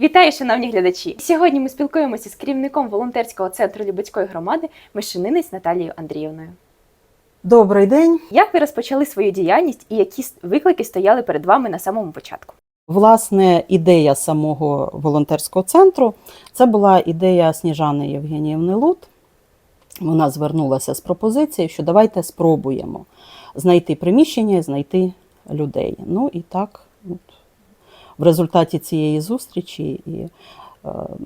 Вітаю, шановні глядачі! Сьогодні ми спілкуємося з керівником волонтерського центру Любецької громади Мишининець Наталією Андріївною. Добрий день. Як ви розпочали свою діяльність і які виклики стояли перед вами на самому початку? Власне, ідея самого волонтерського центру це була ідея Сніжани Євгеніївни Лут. Вона звернулася з пропозицією, що давайте спробуємо знайти приміщення знайти людей. Ну і так, в результаті цієї зустрічі і е,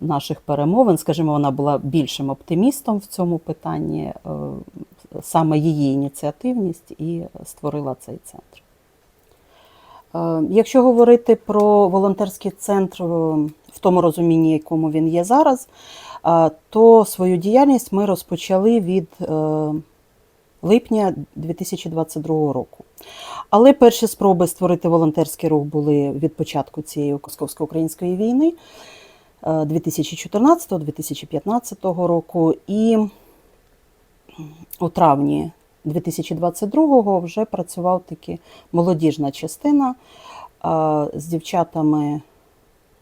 наших перемовин, скажімо, вона була більшим оптимістом в цьому питанні, е, саме її ініціативність і створила цей центр. Е, Якщо говорити про волонтерський центр в тому розумінні, якому він є зараз, то свою діяльність ми розпочали від липня 2022 року. Але перші спроби створити волонтерський рух були від початку цієї московсько-української війни е, 2014-2015 року. І у травні 2022-го вже працював таки молодіжна частина з дівчатами.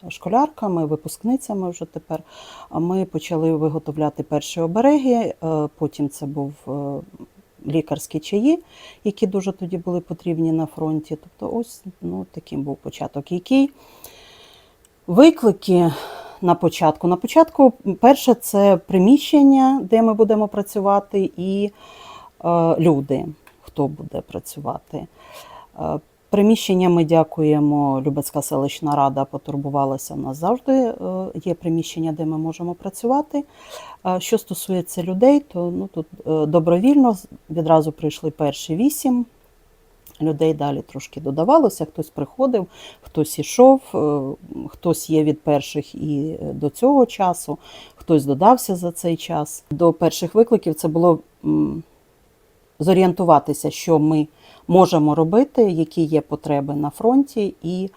Школярками, випускницями вже тепер А ми почали виготовляти перші обереги. е, Потім це був е, лікарські чаї, які дуже тоді були потрібні на фронті. Тобто, ось ну, таким був початок. Який виклики на початку? На початку, перше, це приміщення, де ми будемо працювати, і е, люди, хто буде працювати. Приміщення ми дякуємо. Любецька селищна рада потурбувалася. У нас завжди е, є приміщення, де ми можемо працювати. Е, Що стосується людей, то ну, тут е, добровільно відразу прийшли перші вісім. Людей далі трошки додавалося, хтось приходив, хтось ішов, хтось є від перших і до цього часу, хтось додався за цей час. До перших викликів це було зорієнтуватися, що ми можемо робити, які є потреби на фронті, і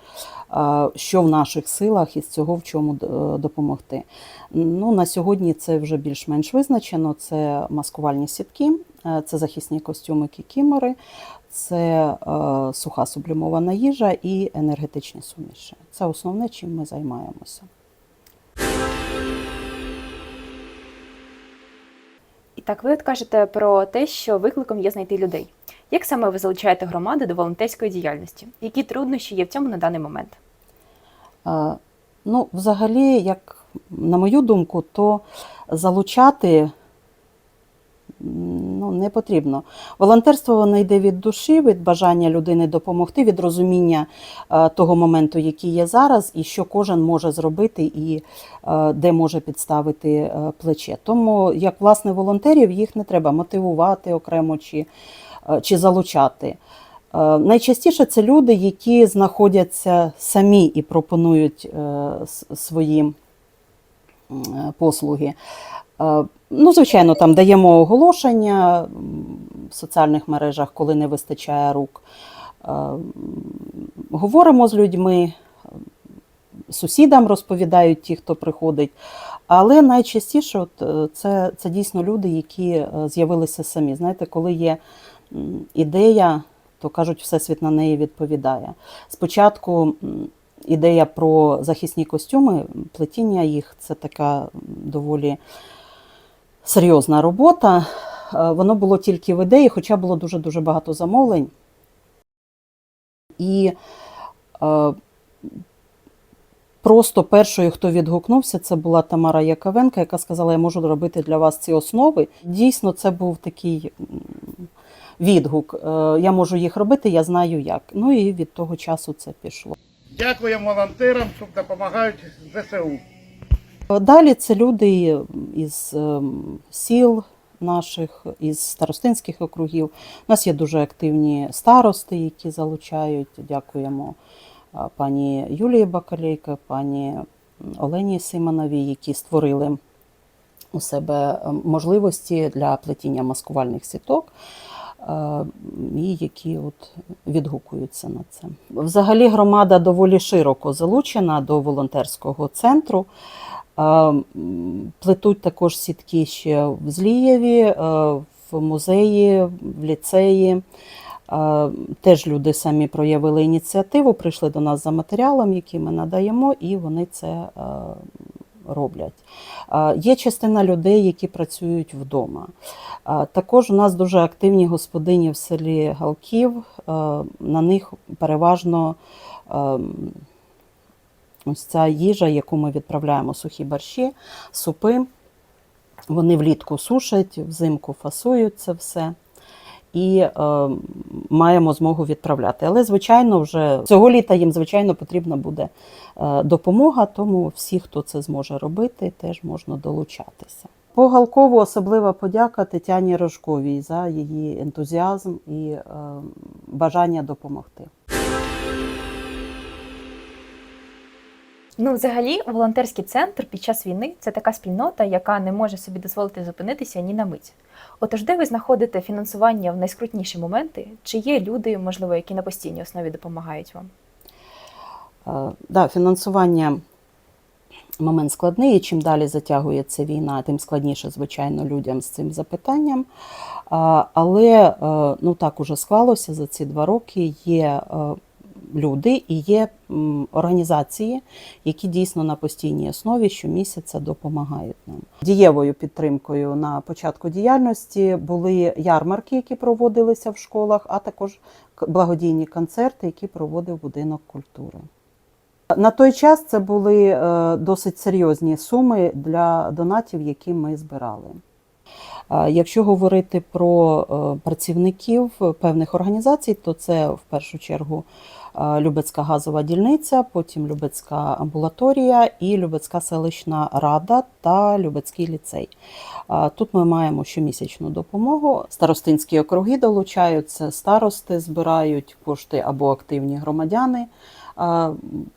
е, що в наших силах із цього в чому е, допомогти. Ну, на сьогодні це вже більш-менш визначено. Це маскувальні сітки, е, це захисні костюми кікімори, це суха сублімована їжа і енергетичні суміші. Це основне, чим ми займаємося. І так, ви от кажете про те, що викликом є знайти людей. Як саме ви залучаєте громади до волонтерської діяльності? Які труднощі є в цьому на даний момент? Е, Ну, взагалі, як на мою думку, то залучати ну, не потрібно. Волонтерство воно йде від душі, від бажання людини допомогти, від розуміння е, того моменту, який є зараз, і що кожен може зробити, і е, де може підставити плече. Тому, як власне волонтерів, їх не треба мотивувати окремо чи, чи залучати. Е, Найчастіше це люди, які знаходяться самі і пропонують е, свої е, послуги. Е, Ну, звичайно, там даємо оголошення в соціальних мережах, коли не вистачає рук. Е, Говоримо з людьми, е, сусідам розповідають ті, хто приходить. Але найчастіше от, е, це, це дійсно люди, які е, з'явилися самі. Знаєте, коли є ідея, то кажуть, всесвіт на неї відповідає. Спочатку ідея про захисні костюми, плетіння їх це така доволі серйозна робота. Е, Воно було тільки в ідеї, хоча було дуже-дуже багато замовлень. І е, просто першою, хто відгукнувся, це була Тамара Яковенка, яка сказала, я можу робити для вас ці основи. Дійсно, це був такий відгук. Е, Я можу їх робити, я знаю як. Ну і від того часу це пішло. Дякуємо волонтерам, що допомагають ЗСУ. Далі це люди із ем, сіл наших, із старостинських округів. У нас є дуже активні старости, які залучають. Дякуємо пані Юлії Бакалейко, пані Олені Симоновій, які створили у себе ем, можливості для плетіння маскувальних сіток. Е, І які от відгукуються на це. Взагалі громада доволі широко залучена до волонтерського центру. Е, Плетуть також сітки ще в Злієві, е, в музеї, в ліцеї. Теж люди самі проявили ініціативу, прийшли до нас за матеріалом, який ми надаємо, і вони це роблять. Є частина людей, які працюють вдома. Також у нас дуже активні господині в селі Галків. На них переважно ем, ось ця їжа, яку ми відправляємо, сухі борщі, супи. Вони влітку сушать, взимку фасують це все. І е, маємо змогу відправляти. Але, звичайно, вже цього літа їм, звичайно, потрібна буде е, допомога, тому всі, хто це зможе робити, теж можна долучатися. По Галкову особлива подяка Тетяні Рожковій за її ентузіазм і е, бажання допомогти. Ну, взагалі, волонтерський центр під час війни це така спільнота, яка не може собі дозволити зупинитися ні на мить. Отож, де ви знаходите фінансування в найскрутніші моменти? Чи є люди, можливо, які на постійній основі допомагають вам? Е, Да, фінансування момент складний, і чим далі затягується війна, тим складніше, звичайно, людям з цим запитанням. Але е, ну так уже склалося за ці два роки. Є е, люди і є організації, які дійсно на постійній основі щомісяця допомагають нам. Дієвою підтримкою на початку діяльності були ярмарки, які проводилися в школах, а також благодійні концерти, які проводив будинок культури. На той час це були е, досить серйозні суми для донатів, які ми збирали. Якщо говорити про е, працівників певних організацій, то це в першу чергу е, Любецька газова дільниця, потім Любецька амбулаторія і Любецька селищна рада та Любецький ліцей. Тут ми маємо щомісячну допомогу. Старостинські округи долучаються, старости збирають кошти або активні громадяни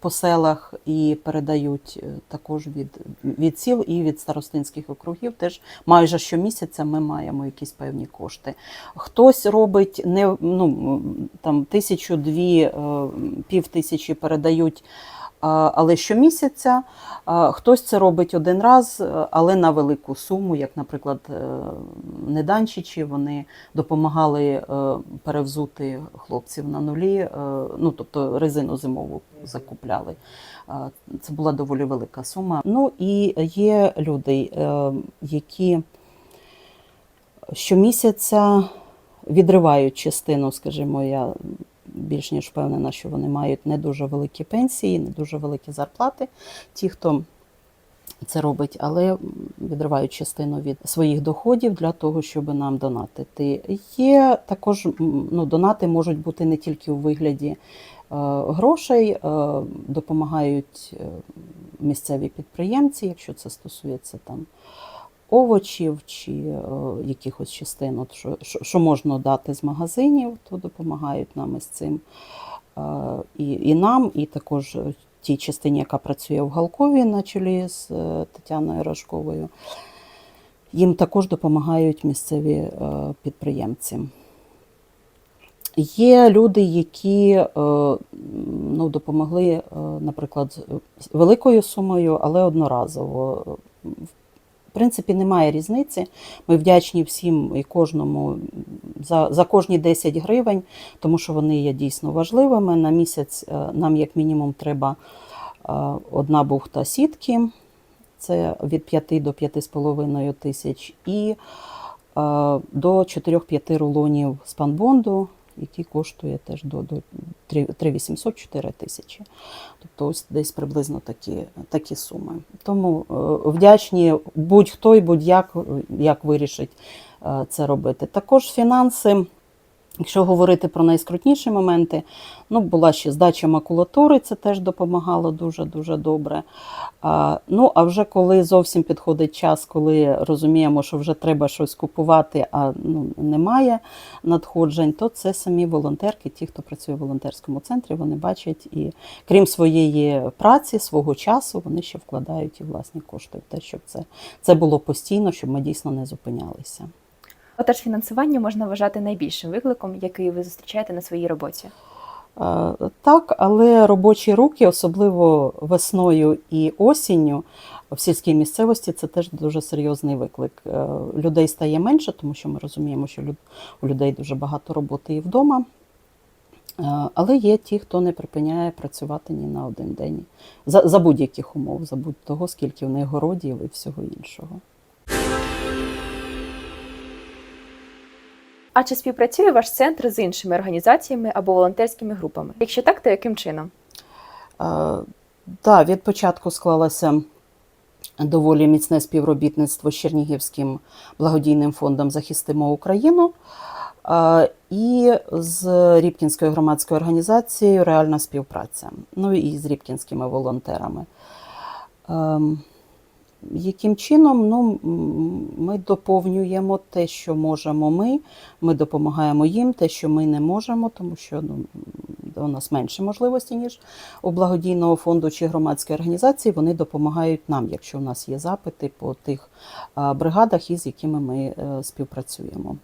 по селах і передають е, також від, від сіл і від старостинських округів. Теж майже щомісяця ми маємо якісь певні кошти. Хтось робить не ну там тисячу, дві, е, пів тисячі передають. Але щомісяця хтось це робить один раз, е, але на велику суму, як, наприклад, е, неданчичі, вони допомагали е, перевзути хлопців на нулі, ну тобто резину зимову закупляли. Це була доволі велика сума. Ну і є люди, які щомісяця відривають частину, скажімо, я більш ніж впевнена, що вони мають не дуже великі пенсії, не дуже великі зарплати. Ті, хто це робить, але відривають частину від своїх доходів для того, щоб нам донатити. Є також ну, донати можуть бути не тільки у вигляді е, грошей, е, допомагають е, місцеві підприємці, якщо це стосується там овочів чи е, якихось частин, от, що, що, можна дати з магазинів, то допомагають нам із цим. Е, і, і нам, і також тій частині, яка працює в Галкові на чолі з е, Тетяною Рожковою. Їм також допомагають місцеві е, підприємці. Є люди, які е, ну, допомогли, е, наприклад, великою сумою, але одноразово. Принципі, немає різниці. Ми вдячні всім і кожному за, за кожні 10 гривень, тому що вони є дійсно важливими. На місяць е, нам, як мінімум, треба е, одна бухта сітки, це від 5 до 5,5 тисяч, і е, до 4-5 рулонів спанбонду, який коштує теж до, до 3800-4 тисячі. Тобто ось десь приблизно такі, такі суми. Тому е, вдячні будь-хто і будь-як як вирішить е, це робити. Також фінанси. Якщо говорити про найскрутніші моменти, ну була ще здача макулатури, це теж допомагало дуже дуже добре. А, ну а вже коли зовсім підходить час, коли розуміємо, що вже треба щось купувати, а ну немає надходжень, то це самі волонтерки, ті, хто працює в волонтерському центрі, вони бачать і крім своєї праці, свого часу, вони ще вкладають і власні кошти в те, щоб це, це було постійно, щоб ми дійсно не зупинялися. Отож, фінансування можна вважати найбільшим викликом, який ви зустрічаєте на своїй роботі. Е, Так, але робочі руки, особливо весною і осінню, в сільській місцевості це теж дуже серйозний виклик. Е, Людей стає менше, тому що ми розуміємо, що у людей дуже багато роботи і вдома. Е, Але є ті, хто не припиняє працювати ні на один день за, за будь-яких умов, за будь-того, скільки в них городів і всього іншого. А чи співпрацює ваш центр з іншими організаціями або волонтерськими групами? Якщо так, то яким чином? Так, від початку склалося доволі міцне співробітництво з Чернігівським благодійним фондом Захистимо Україну е, і з Рібкінською громадською організацією Реальна співпраця. Ну і з рібкінськими волонтерами. Яким чином ну, ми доповнюємо те, що можемо ми, ми допомагаємо їм, те, що ми не можемо, тому що ну, у нас менше можливості, ніж у благодійного фонду чи громадської організації. Вони допомагають нам, якщо у нас є запити по тих бригадах, із якими ми е, співпрацюємо.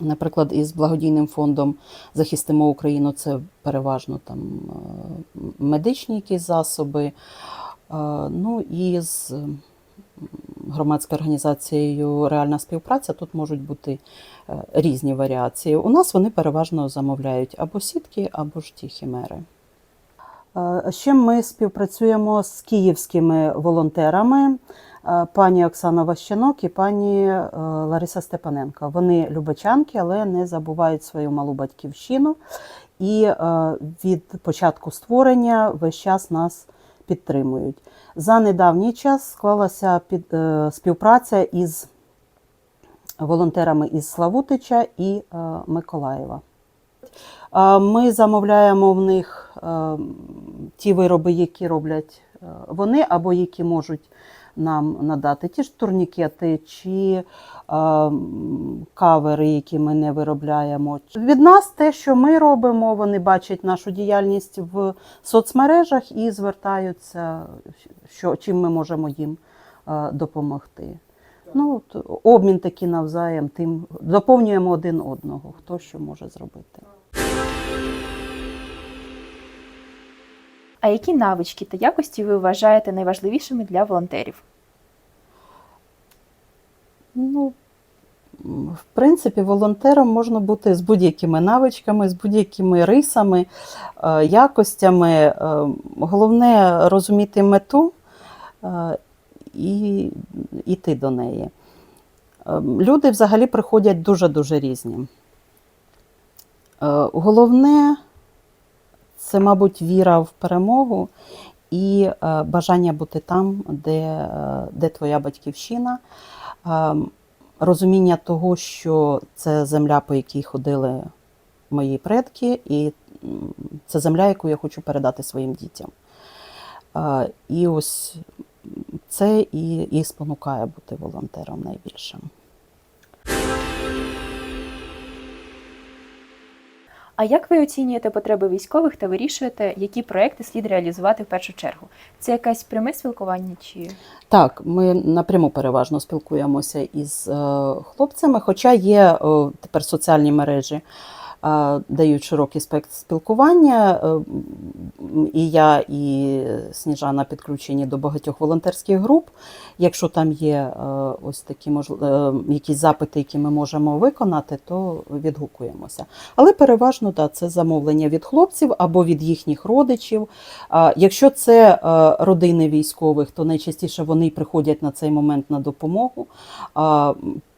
Наприклад, із благодійним фондом Захистимо Україну це переважно там е, медичні якісь засоби. Е, Ну і з громадською організацією Реальна співпраця тут можуть бути е, різні варіації. У нас вони переважно замовляють або сітки, або ж ті хімери. Е, Ще ми співпрацюємо з київськими волонтерами, пані Оксана Ващенок і пані Лариса Степаненко. Вони любичанки, але не забувають свою малу батьківщину. І від початку створення весь час нас підтримують. За недавній час склалася під, е, співпраця із волонтерами із Славутича і е, Миколаєва. Е, Ми замовляємо в них е, ті вироби, які роблять е, вони, або які можуть нам надати. Ті ж турнікети чи е, кавери, які ми не виробляємо. Від нас те, що ми робимо, вони бачать нашу діяльність в соцмережах і звертаються, що, чим ми можемо їм е, допомогти. Ну, от обмін такий навзаєм, тим доповнюємо один одного, хто що може зробити. А які навички та якості ви вважаєте найважливішими для волонтерів? Ну, в принципі, волонтером можна бути з будь-якими навичками, з будь-якими рисами, е, якостями. Е, Головне розуміти мету е, і йти до неї. Люди взагалі приходять дуже-дуже різні. Головне це, мабуть, віра в перемогу і е, бажання бути там, де, е, де твоя батьківщина. Е, Розуміння того, що це земля, по якій ходили мої предки, і це земля, яку я хочу передати своїм дітям. І ось це і, і спонукає бути волонтером найбільшим. А як ви оцінюєте потреби військових та вирішуєте, які проекти слід реалізувати в першу чергу? Це якесь пряме спілкування чи Так, ми напряму переважно спілкуємося із е, хлопцями, хоча є е, тепер соціальні мережі, дають широкий спектр спілкування. Е, і я, і Сніжана підключені до багатьох волонтерських груп. Якщо там є е, ось такі е, якісь запити, які ми можемо виконати, то відгукуємося. Але переважно да, це замовлення від хлопців або від їхніх родичів. Якщо це родини військових, то найчастіше вони приходять на цей момент на допомогу.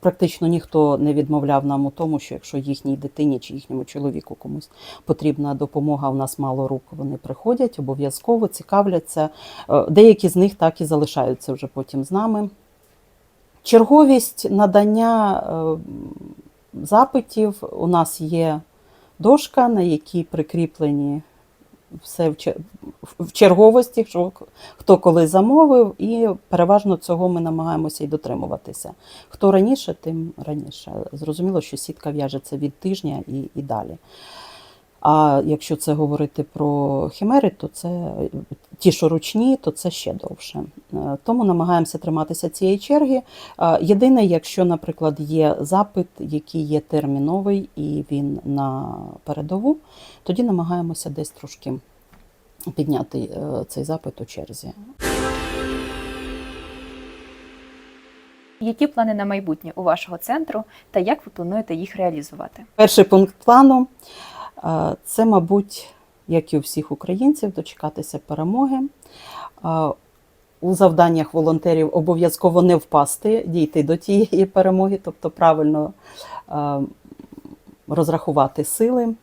Практично ніхто не відмовляв нам у тому, що якщо їхній дитині чи їхньому чоловіку комусь потрібна допомога, у нас мало рук, вони приходять обов'язково цікавляться. Е, Деякі з них так і залишаються вже потім з нами. Черговість надання е, запитів у нас є дошка, на якій прикріплені все в чер- черговості, що хто коли замовив, і переважно цього ми намагаємося і дотримуватися. Хто раніше, тим раніше. Зрозуміло, що сітка в'яжеться від тижня і, і далі. А якщо це говорити про химери, то це ті, що ручні, то це ще довше. Е, Тому намагаємося триматися цієї черги. Е, Єдине, якщо, наприклад, є запит, який є терміновий і він на передову, тоді намагаємося десь трошки підняти е, цей запит у черзі. які плани на майбутнє у вашого центру та як ви плануєте їх реалізувати? Перший пункт плану Це, мабуть, як і у всіх українців, дочекатися перемоги. У завданнях волонтерів обов'язково не впасти, дійти до тієї перемоги, тобто правильно розрахувати сили.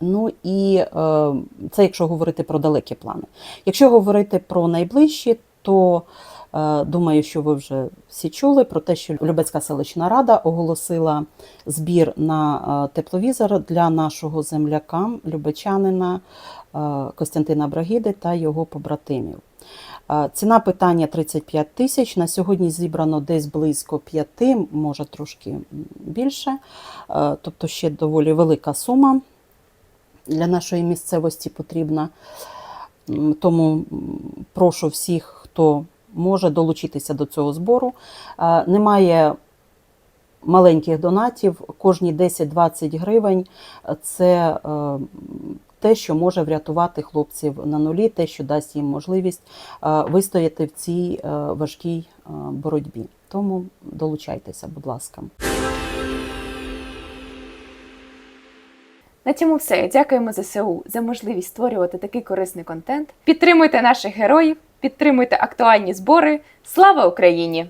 Ну і е, це якщо говорити про далекі плани. Якщо говорити про найближчі, то думаю, що ви вже всі чули про те, що Любецька селищна рада оголосила збір на е, тепловізор для нашого земляка, любечанина е, Костянтина Брагіди та його побратимів. Е, Ціна питання 35 тисяч. На сьогодні зібрано десь близько 5, може трошки більше, Е, тобто ще доволі велика сума для нашої місцевості потрібна. Тому прошу всіх, хто може долучитися до цього збору. Е, Немає маленьких донатів, кожні 10-20 гривень це е, те, що може врятувати хлопців на нулі, те, що дасть їм можливість е, вистояти в цій важкій боротьбі. Тому долучайтеся, будь ласка. На цьому все. Дякуємо ЗСУ за можливість створювати такий корисний контент. Підтримуйте наших героїв, підтримуйте актуальні збори. Слава Україні!